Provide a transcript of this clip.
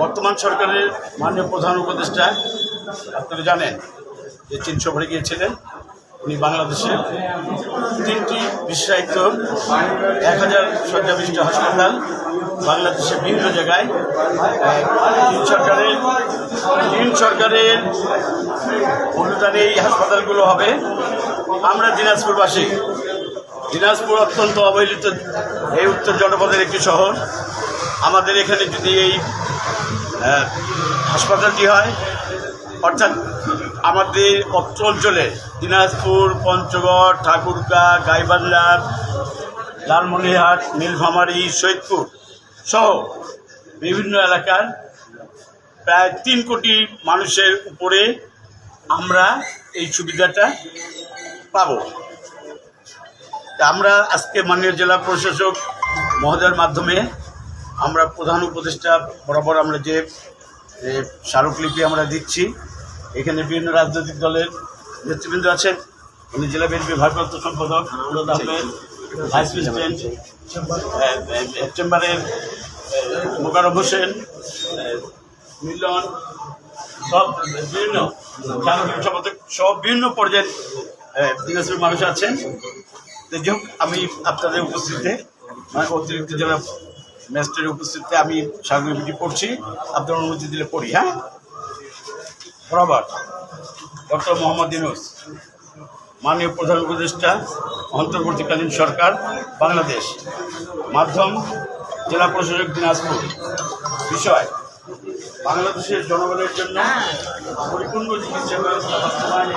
বর্তমান সরকারের মাননীয় প্রধান উপদেষ্টা, আপনারা জানেন যে চীন সফরে গিয়েছিলেন। উনি বাংলাদেশের তিনটি বিশেষায়িত এক হাজার শয্যাবিষ্ট হাসপাতাল বাংলাদেশের বিভিন্ন জায়গায় চীন সরকারের চীন সরকারের অনুদানে এই হাসপাতালগুলো হবে। আমরা দিনাজপুরবাসী, দিনাজপুর অত্যন্ত অবহেলিত এই উত্তর জনপদের একটি শহর। আমাদের এখানে যদি এই হাসপাতালটি হয়, অর্থাৎ আমাদের অঞ্চলে দিনাজপুর, পঞ্চগড়, ঠাকুরগাঁ, গাইবান্ধা, লালমনিরহাট, নীলফামারী, সৈয়দপুর সহ বিভিন্ন এলাকার প্রায় তিন কোটি মানুষের উপরে আমরা এই সুবিধাটা পাবো। আমরা আজকে মাননীয় জেলা প্রশাসক মহোদয়ের মাধ্যমে আমরা প্রধান উপদেষ্টা বরাবর আমরা যে স্মারকলিপি আমরা দিচ্ছি এখানে বিভিন্ন রাজনৈতিক দলের নেতৃবৃন্দ আছেন। উনি জেলা বিএনপির ভারপ্রাপ্ত সম্পাদক আনন্দ আহমেদ ভাইস প্রেসিডেন্ট চেম্বারের এ, মোকারম হোসেন মিলন সব বিভিন্ন সাংগঠনিক সম্পাদক সব বিভিন্ন পর্যায়ের এ, দিনাজপুরের মানুষ আছেন। যাই আমি আপনাদের উপস্থিতিতে মানে অতিরিক্ত জেলা ম্যাজিস্ট্রেটের উপস্থিতিতে আমি স্মারকলিপিটি পড়ছি। আপনার অনুমতি দিলে পড়ি হ্যাঁ? বরাবর। ডক্টর মোহাম্মদ ইউনুস, মাননীয় প্রধান উপদেষ্টা, অন্তর্বর্তীকালীন সরকার, বাংলাদেশ। মাধ্যম, জেলা প্রশাসক দিনাজপুর। বিষয়, বাংলাদেশের জনগণের জন্য পরিপূর্ণ চিকিৎসা ব্যবস্থা বাস্তবায়নে